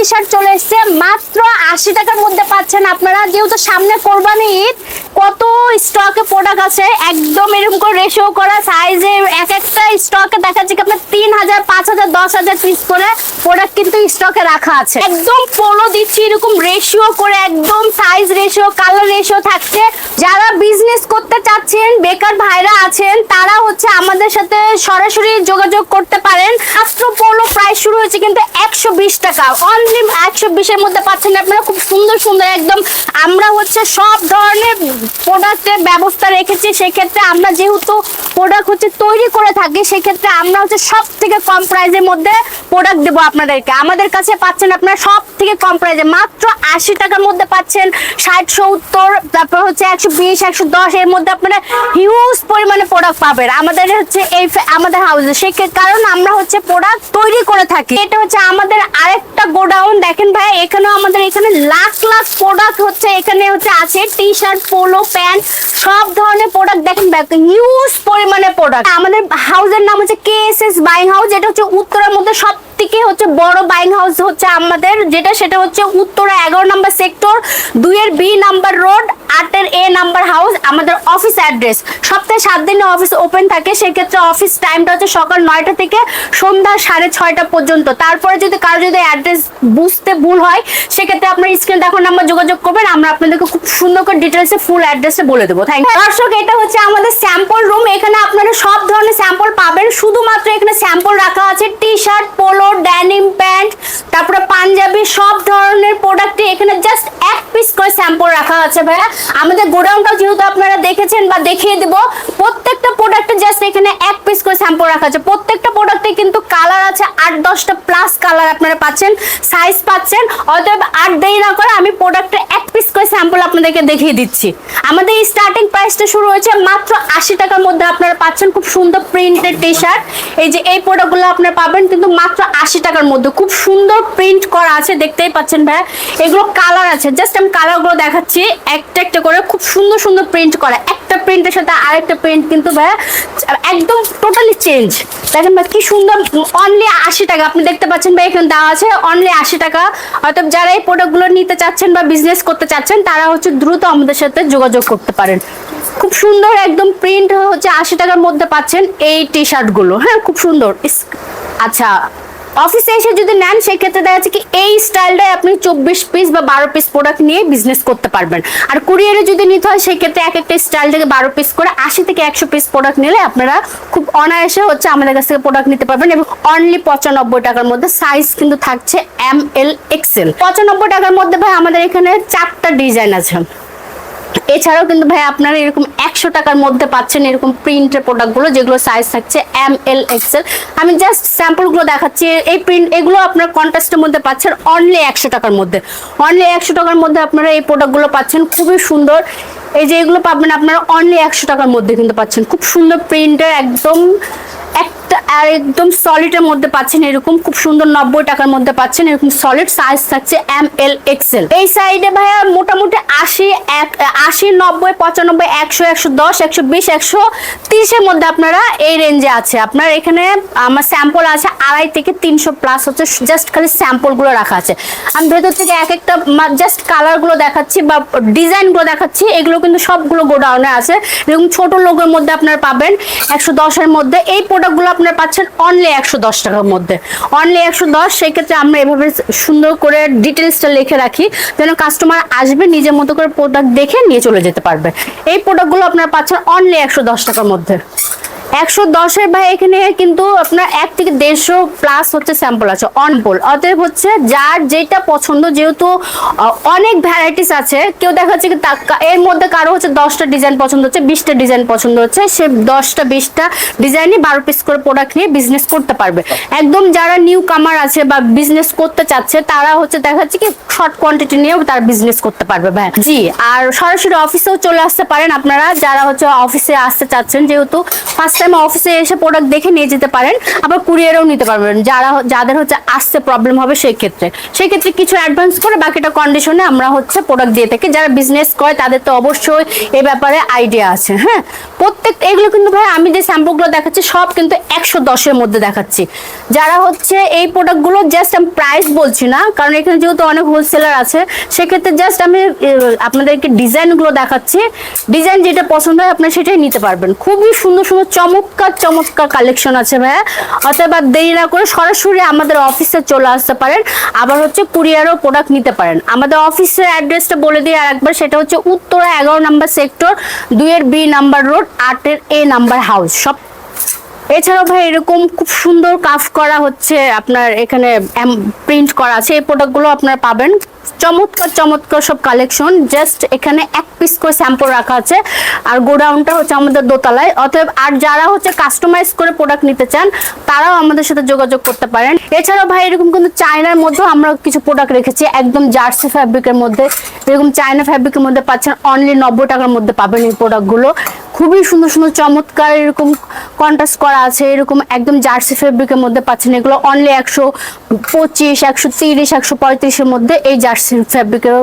টি চলে এসেছে। মাত্র আশি টাকার মধ্যে পাচ্ছেন আপনারা। যেহেতু সামনে কোরবানি ঈদ, কত স্টকে প্রোডাক্ট আছে, একদম এরকম করে রেশিও করা সাইজে এক একটা স্টকে দেখা যাচ্ছে আপনার তিন হাজার, পাঁচ হাজার, দশ হাজার পিস করে প্রোডাক্ট কিন্তু স্টকে রাখা আছে। একদম পোলো দিচ্ছি এরকম রেশিও করে, একদম সাইজ রেশিও কালার রেশিও থাকছে। যারা বেকার ভাইরা আছেন, তারা হচ্ছে আমাদের সাথে সরাসরি যোগাযোগ করতে পারেন। মাত্র পোলো প্রাইস শুরু হয়েছে কিন্তু একশো বিশ টাকা। অনলি একশো বিশের মধ্যে পাচ্ছেন আপনারা। খুব সুন্দর সুন্দর একদম আমরা হচ্ছে সব ধরনের প্রোডাক্টের ব্যবস্থা রেখেছি। সেক্ষেত্রে আমরা যেহেতু প্রোডাক্ট হচ্ছে তৈরি করে থাকি, সেক্ষেত্রে আমরা হচ্ছে সব থেকে কম প্রাইসের মধ্যে প্রোডাক্ট দেবো আপনাদেরকে। আমাদের কাছে পাচ্ছেন আপনারা সব থেকে কম প্রাইসে মাত্র আশি টাকার মধ্যে পাচ্ছেন ষাট, সত্তর, তারপর হচ্ছে একশো বিশ, একশো দশ এর মধ্যে আপনারা হিউজ পরিমাণে প্রোডাক্ট পাবেন আমাদের হচ্ছে এই আমাদের হাউসে সে কারণ আমরা হচ্ছে প্রোডাক্ট তৈরি করে থাকি। এটা হচ্ছে আমাদের আরেকটা গোডাউন। দেখেন ভাই, এখানেও আমাদের এখানে লাখ লাখ প্রোডাক্ট হচ্ছে। এখানে হচ্ছে আছে টি শার্ট পোলো প্যান্ট সব ধরনের প্রোডাক্ট দেখেন হিউজ পরিমাণে প্রোডাক্ট আমাদের হাউসের নাম হচ্ছে K S S buying house যেটা হচ্ছে উত্তরের মধ্যে সব থেকে হচ্ছে বড় বাইং হাউস হচ্ছে আমাদের, যেটা সেটা হচ্ছে উত্তরা এগারো নাম্বার সেক্টর দুইয়ের বি নাম্বার রোড আটের এ নাম্বার হাউস আমাদের অফিস অ্যাড্রেস সপ্তাহে সাত দিনে অফিস ওপেন থাকে, সেক্ষেত্রে অফিস টাইমটা হচ্ছে সকাল নয়টা থেকে সন্ধ্যা সাড়ে ছয়টা পর্যন্ত। তারপরে যদি কারও যদি অ্যাড্রেস বুঝতে ভুল হয়, সেক্ষেত্রে আপনার স্ক্রিন দেখুন নাম্বার যোগাযোগ করবেন, আমরা আপনাদেরকে খুব সুন্দর করে ডিটেলসে ফুল অ্যাড্রেসে বলে দেবো। থ্যাংক দর্শক, এটা হচ্ছে আমাদের স্যাম্পল রুম এখানে আপনারা সব ধরনের স্যাম্পল পাবেন। শুধুমাত্র এখানে স্যাম্পল রাখা আছে T shirt polo denim pant তারপরে পাঞ্জাবি, সব ধরনের প্রোডাক্টই এখানে জাস্ট এক পিস করে স্যাম্পল রাখা আছে ভাইয়া। আমাদের গোডাউনটাও যেহেতু আপনারা দেখেছেন বা দেখিয়ে দিব, প্রত্যেকটা প্রোডাক্টে জাস্ট এখানে এক পিস করে স্যাম্পল রাখা আছে। প্রত্যেকটা প্রোডাক্টে কিন্তু কালার আছে, আট দশটা প্লাস কালার আপনারা পাচ্ছেন সাইজ পাচ্ছেন। অতএব আর দেরি না করে আমি প্রোডাক্টে এক পিস করে স্যাম্পল আপনাদেরকে দেখিয়ে দিচ্ছি। আমাদের এই স্টার্টিং প্রাইসটা শুরু হয়েছে মাত্র আশি টাকার মধ্যে আপনারা পাচ্ছেন খুব সুন্দর প্রিন্টেড টি শার্ট এই যে এই প্রোডাক্টগুলো আপনারা পাবেন কিন্তু মাত্র আশি টাকার মধ্যে। খুব সুন্দর প্রিন্ট করা আছে, দেখতেই পাচ্ছেন ভাইয়া। এগুলো কালার আছে জাস্ট আমি কালারগুলো দেখাচ্ছি। একটা একটা করে খুব সুন্দর সুন্দর প্রিন্ট করা। একটা প্রিন্টের সাথে আরেকটা প্রিন্ট কিন্তু ভাইয়া, একদম টোটালি চেঞ্জ দেখেন ভাই, কি সুন্দর অনলি আশি টাকা। আপনি দেখতে পাচ্ছেন ভাই, এখানে দেওয়া আছে অনলি আশি টাকা। অর্থাৎ যারা এই প্রোডাক্টগুলো নিতে চাচ্ছেন বা বিজনেস করতে চাচ্ছেন, তারা হচ্ছে দ্রুত আমাদের সাথে যোগাযোগ করতে পারেন। খুব সুন্দর একদম প্রিন্ট হচ্ছে আশি টাকার মধ্যে পাচ্ছেন এই টি শার্টগুলো হ্যাঁ খুব সুন্দর। আচ্ছা অফিসে এসে যদি নেন, সেক্ষেত্রে দেখা যাচ্ছে কি এই স্টাইলটাই আপনি চব্বিশ পিস বা বারো পিস প্রোডাক্ট নিয়ে বিজনেস করতে পারবেন। আর কুরিয়ারে যদি নিতে হয়, সেক্ষেত্রে এক একটা স্টাইল থেকে বারো পিস করে আশি থেকে একশো পিস প্রোডাক্ট নিলে আপনারা খুব অনায়াসে হচ্ছে আমাদের কাছ থেকে প্রোডাক্ট নিতে পারবেন এবং অনলি পঁচানব্বই টাকার মধ্যে সাইজ কিন্তু থাকছে এম এল এক্সেল পঁচানব্বই টাকার মধ্যে ভাই আমাদের এখানে চারটা ডিজাইন আছে। এছাড়াও কিন্তু ভাই আপনারা এরকম একশো টাকার মধ্যে পাচ্ছেন এরকম প্রিন্টের প্রোডাক্টগুলো যেগুলো সাইজ থাকছে এম এল এক্সেল আমি জাস্ট স্যাম্পলগুলো দেখাচ্ছি, এই প্রিন্ট এগুলো আপনার কন্ট্রাস্টের মধ্যে পাচ্ছেন অনলি একশো টাকার মধ্যে। অনলি একশো টাকার মধ্যে আপনারা এই প্রোডাক্টগুলো পাচ্ছেন, খুবই সুন্দর। এই যে এগুলো পাবেন আপনারা অনলি একশো টাকার মধ্যে কিন্তু পাচ্ছেন। খুব সুন্দর প্রিন্টের একদম একটা একদম সলিডের মধ্যে পাচ্ছেন এরকম, খুব সুন্দর নব্বই টাকার মধ্যে পাচ্ছেন এরকম সলিড সাইজ থাকছে এম এল এক্সেল এই সাইডে ভাইয়া মোটামুটি আশি এক, আশি, নব্বই, পঁচানব্বই, একশো একশো দশ, একশো বিশ, একশো তিরিশের মধ্যে আপনারা এই রেঞ্জে আছে। আপনার এখানে আমার স্যাম্পল আছে আড়াই থেকে তিনশো প্লাস হচ্ছে জাস্ট খালি স্যাম্পলগুলো রাখা আছে। আমি ভেতর থেকে এক একটা জাস্ট কালারগুলো দেখাচ্ছি বা ডিজাইনগুলো দেখাচ্ছি, এগুলো কিন্তু সবগুলো গোডাউনে আছে। এরকম ছোট লোকের মধ্যে আপনারা পাবেন একশো দশের মধ্যে। এই প্রোডাক্টগুলো আপনারা পাচ্ছেন অনলি একশো দশ টাকার মধ্যে। অনলি একশো দশ, সেক্ষেত্রে আমরা এভাবে সুন্দর করে ডিটেলসটা লিখে রাখি, যেন কাস্টমার আসবে, নিজের মতো করে প্রোডাক্ট দেখে নিয়ে চলে যেতে পারবে। এই প্রোডাক্টগুলো আপনারা পাচ্ছেন অনলি একশো দশ টাকার মধ্যে। একশো দশের ভাই এখানে কিন্তু আপনার এক থেকে দেড়শো প্লাস হচ্ছে স্যাম্পল আছে অনপোল অতএব হচ্ছে যার যেটা পছন্দ, যেহেতু অনেক ভ্যারাইটিস আছে, কেউ দেখা যাচ্ছে এর মধ্যে কারও হচ্ছে দশটা ডিজাইন পছন্দ হচ্ছে, বিশটা ডিজাইন পছন্দ হচ্ছে, সে দশটা, বিশটা ডিজাইনই বারো পিস করে প্রোডাক্ট নিয়ে বিজনেস করতে পারবে। একদম যারা নিউ কামার আছে বা বিজনেস করতে চাচ্ছে, তারা হচ্ছে দেখা যাচ্ছে কি শর্ট কোয়ান্টিটি নিয়েও তারা বিজনেস করতে পারবে ভাই। জি, আর সরাসরি অফিসেও চলে আসতে পারেন আপনারা, যারা হচ্ছে অফিসে আসতে চাচ্ছেন, যেহেতু ফার্স্ট টাইম অফিসে এসে প্রোডাক্ট দেখে নিয়ে যেতে পারেন, আবার কুরিয়ারও নিতে পারবেন। যারা যাদের হচ্ছে আসতে প্রবলেম হবে সেই ক্ষেত্রে সেই ক্ষেত্রে কিছু অ্যাডভান্স করে বাকিটা কন্ডিশনে আমরা হচ্ছে প্রোডাক্ট দিয়ে থাকি। যারা বিজনেস করে তাদের তো অবশ্যই এ ব্যাপারে আইডিয়া আছে হ্যাঁ? প্রত্যেক এগুলো কিন্তু ভাই আমি যে স্যাম্পলগুলো দেখাচ্ছি, সব কিন্তু একশো দশের মধ্যে দেখাচ্ছি। যারা হচ্ছে এই প্রোডাক্টগুলো জাস্ট আমি প্রাইস বলছি না, কারণ এখানে যেহেতু অনেক হোলসেলার আছে, সেক্ষেত্রে জাস্ট আমি আপনাদেরকে ডিজাইনগুলো দেখাচ্ছি। ডিজাইন যেটা পছন্দ হয় আপনার সেটাই নিতে পারবেন। খুবই সুন্দর সুন্দর, চমৎকার চমৎকার কালেকশন আছে ভাইয়া অথবা দেরি না করে সরাসরি আমাদের অফিসে চলে আসতে পারেন। আবার হচ্ছে কুরিয়ারও প্রোডাক্ট নিতে পারেন। আমাদের অফিসের অ্যাড্রেসটা বলে দিই আর একবার সেটা হচ্ছে উত্তরা এগারো নাম্বার সেক্টর দুইয়ের বি নাম্বার রোড আটের এ নাম্বার হাউস। সব এছাড়াও ভাই এরকম খুব সুন্দর কাফ করা হচ্ছে আপনার এখানে প্রিন্ট করা আছে। এই প্রোডাক্টগুলো আপনারা পাবেন। চমৎকার চমৎকার সব কালেকশন জাস্ট এখানে এক পিস করে স্যাম্পল রাখা আছে। আর গোডাউনটা হচ্ছে আমাদের দোতলায়। অতএব আর যারা হচ্ছে কাস্টমাইজ করে প্রোডাক্ট নিতে চান, তারাও আমাদের সাথে যোগাযোগ করতে পারেন। এছাড়াও ভাই এরকম কিন্তু চায়নার মধ্যেও আমরা কিছু প্রোডাক্ট রেখেছি। একদম জার্সি ফ্যাব্রিকের মধ্যে। এরকম চায়না ফ্যাব্রিকের মধ্যে পাচ্ছেন। অনলি নব্বই টাকার মধ্যে পাবেন এই প্রোডাক্টগুলো খুবই সুন্দর সুন্দর চমৎকার এরকম কন্ট্রাস্ট করা আছে, এরকম একদম জার্সি ফেব্রিকের মধ্যে পাচ্ছেন। এগুলো অনলি একশো পঁচিশ, একশো তিরিশ, একশো পঁয়ত্রিশের মধ্যে এই জার্সি ফেব্রিকের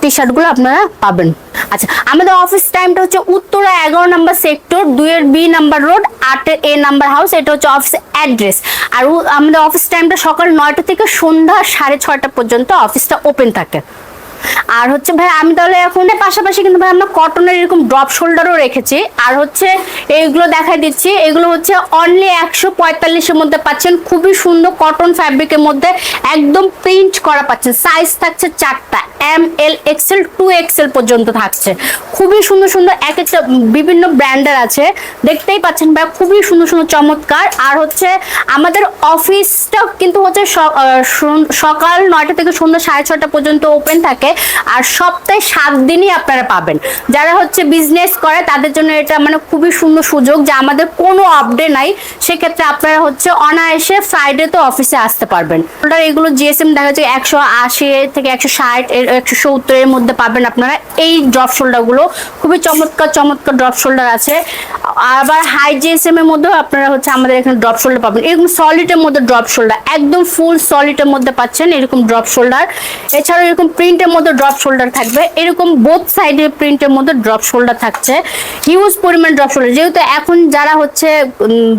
টি শার্টগুলো আপনারা পাবেন। আচ্ছা আমাদের অফিস টাইমটা হচ্ছে উত্তরা এগারো নাম্বার সেক্টর দুইয়ের বি নাম্বার রোড আটের এ নাম্বার হাউস এটা হচ্ছে অফিস অ্যাড্রেস আর আমাদের অফিস টাইমটা সকাল নয়টা থেকে সন্ধ্যা সাড়ে ছয়টা পর্যন্ত অফিসটা ওপেন থাকে। আর হচ্ছে ভাই, আমি তাহলে এখন পাশাপাশি কিন্তু ভাই আমরা কটনের এরকম ড্রপ শোল্ডারও রেখেছি। আর হচ্ছে এইগুলো দেখাই দিচ্ছি, এগুলো হচ্ছে অনলি একশো পঁয়তাল্লিশের মধ্যে পাচ্ছেন। খুবই সুন্দর কটন ফ্যাব্রিকের মধ্যে একদম প্রিন্ট করা পাচ্ছেন। সাইজ থাকছে চারটা M L XL two XL পর্যন্ত থাকছে। খুবই সুন্দর সুন্দর এক একটা বিভিন্ন ব্র্যান্ডের আছে। দেখতেই পাচ্ছেন ভাই, খুবই সুন্দর সুন্দর চমৎকার। আর হচ্ছে আমাদের অফিসটা কিন্তু হচ্ছে সকাল নয়টা থেকে সন্ধ্যা সাড়ে ছটা পর্যন্ত ওপেন থাকে। আর সপ্তাহে সাত দিনই আপনারা পাবেন। যারা হচ্ছে বিজনেস করে, তাদের জন্য এটা মানে খুবই সুন্দর সুযোগ যে আমাদের কোনো আপডেট নাই। সেক্ষেত্রে আপনারা হচ্ছে অনায়াসে ফ্রাইডে তো অফিসে আসতে পারবেন। এগুলো জিএসএম দেখা যাচ্ছে একশো আশি থেকে একশো ষাট একশো সত্তরের মধ্যে পাবেন আপনারা। এই ড্রপ শোল্ডারগুলো খুবই চমৎকার চমৎকার ড্রপ শোল্ডার আছে। আবার হাই জিএসএম এর মধ্যেও আপনারা হচ্ছে আমাদের এখানে ড্রপ শোল্ডার পাবেন। এরকম সলিডের মধ্যে ড্রপ শোল্ডার একদম ফুল সলিডের মধ্যে পাচ্ছেন এরকম ড্রপ শোল্ডার এছাড়াও এরকম প্রিন্টের মধ্যে ড্রপ শোল্ডার থাকবে। এরকম বোথ সাইডে প্রিন্টের মধ্যে ড্রপ শোল্ডার থাকছে। হিউজ পরিমাণ ড্রপ শোল্ডার যেহেতু এখন যারা হচ্ছে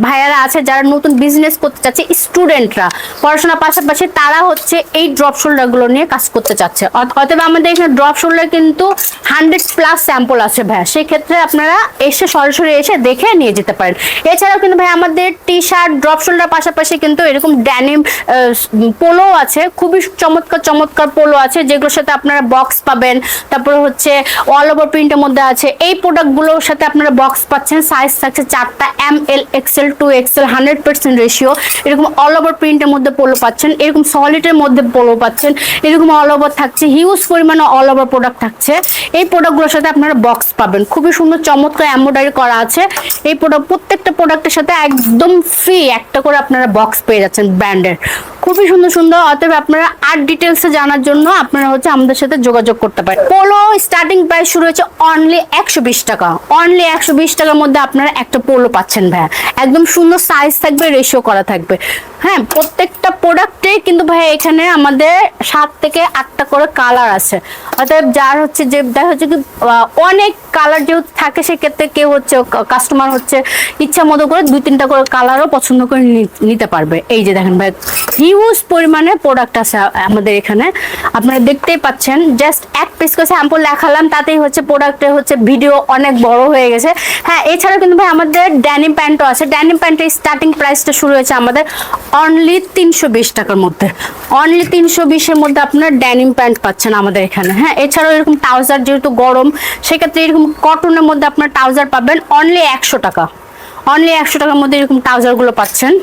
ভাইয়ারা আছে, যারা নতুন বিজনেস করতে চাচ্ছে স্টুডেন্টরা পড়াশোনার পাশাপাশি তারা হচ্ছে এই ড্রপ শোল্ডারগুলো নিয়ে কাজ করতে চাচ্ছে। অতএব আমাদের এখানে ড্রপ শোল্ডার কিন্তু হান্ড্রেড প্লাস স্যাম্পল আছে ভাইয়া। সেক্ষেত্রে আপনারা এসে সরাসরি এসে দেখে নিয়ে যেতে পারেন। এছাড়াও কিন্তু ভাই আমাদের টি শার্ট ড্রপ শোল্ডার পাশাপাশি কিন্তু এরকম ড্যানিম পোলো আছে। খুবই চমৎকার চমৎকার পোলো আছে, যেগুলোর সাথে আপনারা বক্স পাবেন। তারপরে হচ্ছে অল ওভার প্রিন্টের মধ্যে আছে। এই প্রোডাক্টগুলোর সাথে আপনারা বক্স পাচ্ছেন। সাইজ থাকছে চারটা M L XL two XL hundred percent ratio এরকম অল ওভার প্রিন্টের মধ্যে পোলো পাচ্ছেন। এরকম সলিডের মধ্যে পোলো পাচ্ছেন। এরকম অল ওভার থাকছে। হিউজ পরিমাণে অল ওভার প্রোডাক্ট থাকছে। এই প্রোডাক্টগুলোর সাথে আপনারা বক্স পাবেন। খুবই সুন্দর, চমৎকার এম্ব্রয়ডারি করা আছে। এই প্রোডাক্ট প্রত্যেকটা প্রোডাক্টের সাথে একদম ফ্রি একটা করে আপনারা বক্স পেয়ে যাচ্ছেন ব্র্যান্ডের খুবই সুন্দর সুন্দর অতএব আপনারা আর ডিটেলসে জানার জন্য আপনারা হচ্ছে আমাদের সাথে যোগাযোগ করতে পারেন। পোলো স্টার্টিং প্রাইস শুরু হচ্ছে অনলি একশো বিশ টাকা। অনলি একশো বিশ টাকার মধ্যে আপনারা একটা পোলো পাচ্ছেন ভাইয়া। একদম সুন্দর সাইজ থাকবে রেশিও করা থাকবে। হ্যাঁ প্রত্যেকটা প্রোডাক্টে কিন্তু ভাইয়া এখানে আমাদের সাত থেকে আটটা করে কালার আছে। অতএব যার হচ্ছে যে, দেখা হচ্ছে কি অনেক কালার যেহেতু থাকে, সেক্ষেত্রে কেউ হচ্ছে কাস্টমার হচ্ছে ইচ্ছা মতো করে দুই তিনটা করে কালারও পছন্দ করে নিতে পারবে। এই যে দেখেন ভাই হিউজ পরিমাণে প্রোডাক্ট আছে আমাদের এখানে। আপনারা দেখতেই পাচ্ছেন জাস্ট এক পিস করে স্যাম্পল দেখালাম, তাতেই হচ্ছে প্রোডাক্টের হচ্ছে ভিডিও অনেক বড় হয়ে গেছে। হ্যাঁ এছাড়াও কিন্তু ভাই আমাদের ড্যানিম প্যান্টও আছে। ড্যানিম প্যান্টের স্টার্টিং প্রাইসটা শুরু হয়েছে আমাদের অনলি তিনশো বিশ টাকার মধ্যে। অনলি তিনশো বিশের মধ্যে আপনার ড্যানিম প্যান্ট পাচ্ছেন আমাদের এখানে। হ্যাঁ এছাড়াও এরকম ট্রাউজার যেহেতু গরম, সেক্ষেত্রে এরকম কটনের মধ্যে আপনার ট্রাউজার পাবেন অনলি একশো টাকা। অনলি একশো টাকার মধ্যে এরকম ট্রাউজারগুলো পাচ্ছেন।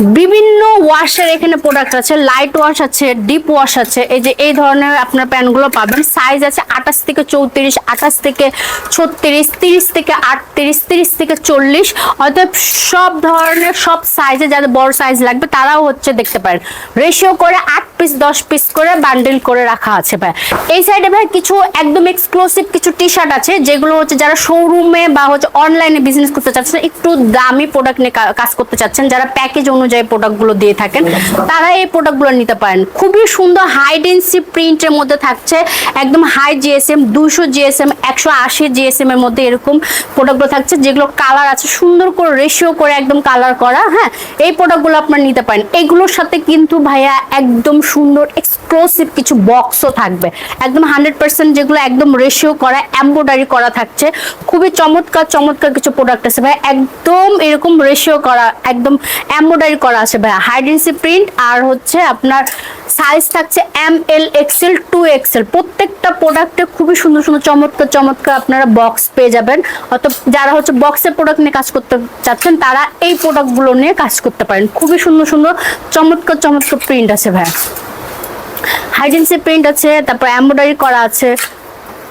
বিভিন্ন ওয়াশের এখানে প্রোডাক্ট আছে লাইট ওয়াশ আছে ডিপ ওয়াশ আছে, এই যে এই ধরনের আপনার প্যান্টগুলো পাবেন। সাইজ আছে আঠাশ থেকে চৌত্রিশ, আঠাশ থেকে ছত্রিশ, তিরিশ থেকে আটত্রিশ, তিরিশ থেকে চল্লিশ। অতএব সব ধরনের, সব সাইজে যাদের বড় সাইজ লাগবে, তারাও হচ্ছে দেখতে পারেন। রেশিও করে আট পিস দশ পিস করে বান্ডেল করে রাখা আছে ভাই। এই সাইডে ভাই কিছু একদম এক্সক্লুসিভ কিছু টি শার্ট আছে, যেগুলো হচ্ছে যারা শোরুমে বা হচ্ছে অনলাইনে বিজনেস করতে চাচ্ছেন, একটু দামি প্রোডাক্ট নিয়ে কাজ করতে চাচ্ছেন, যারা প্যাকেজ অনুযায়ী প্রোডাক্টগুলো দিয়ে থাকেন, তারা এই প্রোডাক্টগুলো নিতে পারেন। খুবই সুন্দর হাইডেন্সি প্রিন্টের মধ্যে থাকছে, একদম হাই জিএসএম দুশো জিএসএম একশো আশি জিএসএম এর মধ্যে এরকম প্রোডাক্টগুলো থাকছে, যেগুলো কালার আছে, সুন্দর করে রেশিও করে একদম কালার করা হ্যাঁ? এই প্রোডাক্টগুলো আপনারা নিতে পারেন। এগুলোর সাথে কিন্তু ভাইয়া একদম সুন্দর এক্সক্লুসিভ কিছু বক্সও থাকবে। একদম হান্ড্রেড পার্সেন্ট যেগুলো একদম রেশিও করা এম্ব্রয়ডারি করা থাকছে। খুবই চমৎকার চমৎকার কিছু প্রোডাক্ট আছে ভাই একদম এরকম রেশিও করা, একদম এম্ব্রয়ডারি করা আছে ভাই হাইডেন্সি প্রিন্ট আর হচ্ছে আপনার সাইজ থাকছে M L XL two XL প্রত্যেকটা প্রোডাক্টে খুবই সুন্দর সুন্দর, চমৎকার চমৎকার আপনারা বক্স পেয়ে যাবেন। অত যারা হচ্ছে বক্সের প্রোডাক্ট নিয়ে কাজ করতে চাচ্ছেন, তারা এই প্রোডাক্টগুলো নিয়ে কাজ করতে পারেন। খুবই সুন্দর সুন্দর, চমৎকার চমৎকার প্রিন্ট আছে ভাই হাইডেন্সি প্রিন্ট আছে, তারপর এমব্রয়ডারি করা আছে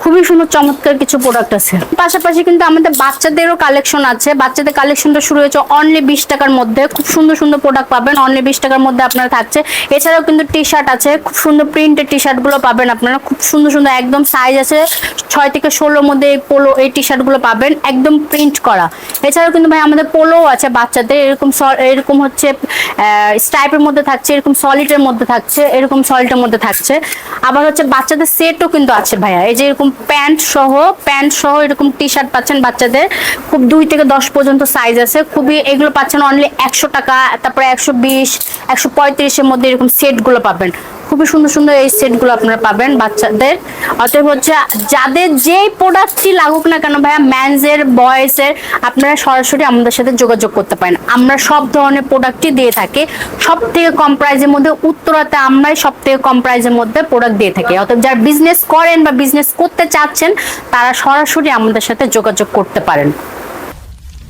খুবই সুন্দর, চমৎকার কিছু প্রোডাক্ট আছে। পাশাপাশি কিন্তু আমাদের বাচ্চাদেরও কালেকশন আছে। বাচ্চাদের কালেকশনটা শুরু হয়েছে অনলি বিশ টাকার মধ্যে। খুব সুন্দর সুন্দর প্রোডাক্ট পাবেন অনলি বিশ টাকার মধ্যে আপনারা থাকছে। এছাড়াও কিন্তু টি শার্ট আছে, খুব সুন্দর প্রিন্টের টি শার্টগুলো পাবেন আপনারা। খুব সুন্দর সুন্দর একদম সাইজ আছে, ছয় থেকে ষোলোর মধ্যে এই পোলো এই টি শার্টগুলো পাবেন, একদম প্রিন্ট করা। এছাড়াও কিন্তু ভাই আমাদের পোলোও আছে বাচ্চাদের, এরকম এরকম হচ্ছে স্টাইপের মধ্যে থাকছে, এরকম সলিডের মধ্যে থাকছে, এরকম সলিডের মধ্যে থাকছে। আবার হচ্ছে বাচ্চাদের সেটও কিন্তু আছে ভাইয়া। এই যে এরকম প্যান্ট সহ প্যান্ট সহ এরকম টি শার্ট পাচ্ছেন বাচ্চাদের। খুব দুই থেকে দশ পর্যন্ত সাইজ আছে। খুবই এগুলো পাচ্ছেন অনলি একশো টাকা, তারপরে একশো বিশ, একশো পঁয়ত্রিশের মধ্যে এরকম সেটগুলো পাবেন। খুবই সুন্দর সুন্দর এই সেটগুলো আপনারা পাবেন বাচ্চাদের। অতএব হচ্ছে যাদের যেই প্রোডাক্টটি লাগুক না কেন ভাইয়া ম্যানসের বয়েসের আপনারা সরাসরি আমাদের সাথে যোগাযোগ করতে পারেন। আমরা সব ধরনের প্রোডাক্টই দিয়ে থাকি। সব থেকে কম প্রাইজের মধ্যে উত্তরাতে আমরাই সব থেকে কম প্রাইজের মধ্যে প্রোডাক্ট দিয়ে থাকি। অতএব যারা বিজনেস করেন বা বিজনেস করতে চাচ্ছেন, তারা সরাসরি আমাদের সাথে যোগাযোগ করতে পারেন।